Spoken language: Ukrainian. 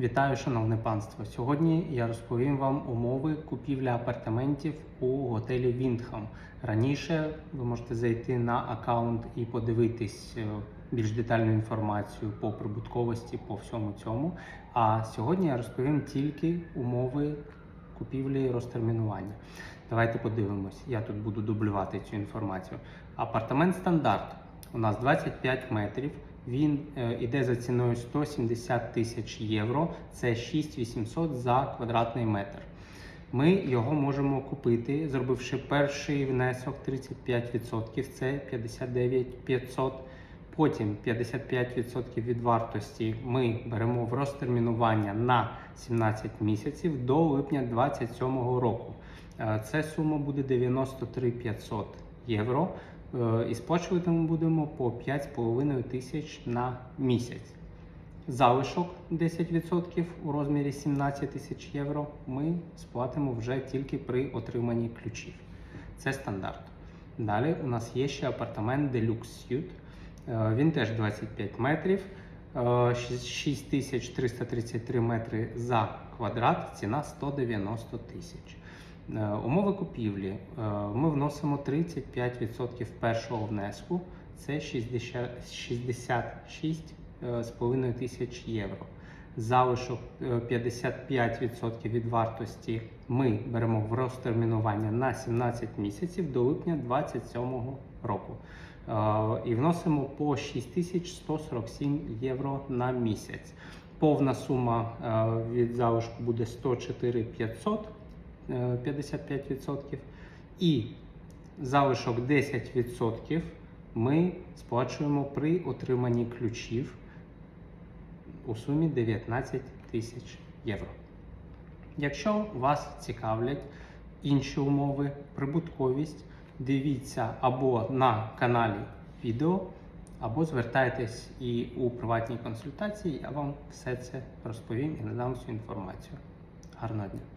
Вітаю, шановне панство! Сьогодні я розповім вам умови купівлі апартаментів у готелі Віндхам. Раніше ви можете зайти на аккаунт і подивитись е, більш детальну інформацію по прибутковості, по всьому цьому. А сьогодні я розповім тільки умови купівлі і розтермінування. Давайте подивимось. Я тут буду дублювати цю інформацію. Апартамент стандарт у нас 25 метрів. Він е, іде за ціною 170 тисяч євро. Це 6800 за квадратний метр. Ми його можемо купити, зробивши перший внесок 35%, це 59 500. Потім 55% від вартості ми беремо в розтермінування на 17 місяців до липня 2027 року. Е, Це сума буде 93 500 євро. Е, І сплачувати ми будемо по 5,5 тисяч на місяць. Залишок 10% у розмірі 17 тисяч євро ми сплатимо вже тільки при отриманні ключів. Це стандарт. Далі у нас є ще апартамент Deluxe Suite. Е, Він теж 25 метрів, е, 6333 метри за квадрат, ціна 190 тисяч. Е, Умови купівлі. Е, Ми вносимо 35% першого внеску, це 60 66,5 тисяч євро. Залишок е, 55% від вартості ми беремо в розтермінування на 17 місяців до липня 2027 року. Е, І вносимо по 6147 євро на місяць. Повна сума е, від залишку буде 104 500, е, 55%. І залишок 10% ми сплачуємо при отриманні ключів у сумі 19 тисяч євро. Якщо вас цікавлять інші умови, прибутковість, дивіться або на каналі відео, або звертайтесь і у приватній консультації, я вам все це розповім і надам всю інформацію. Гарного дня!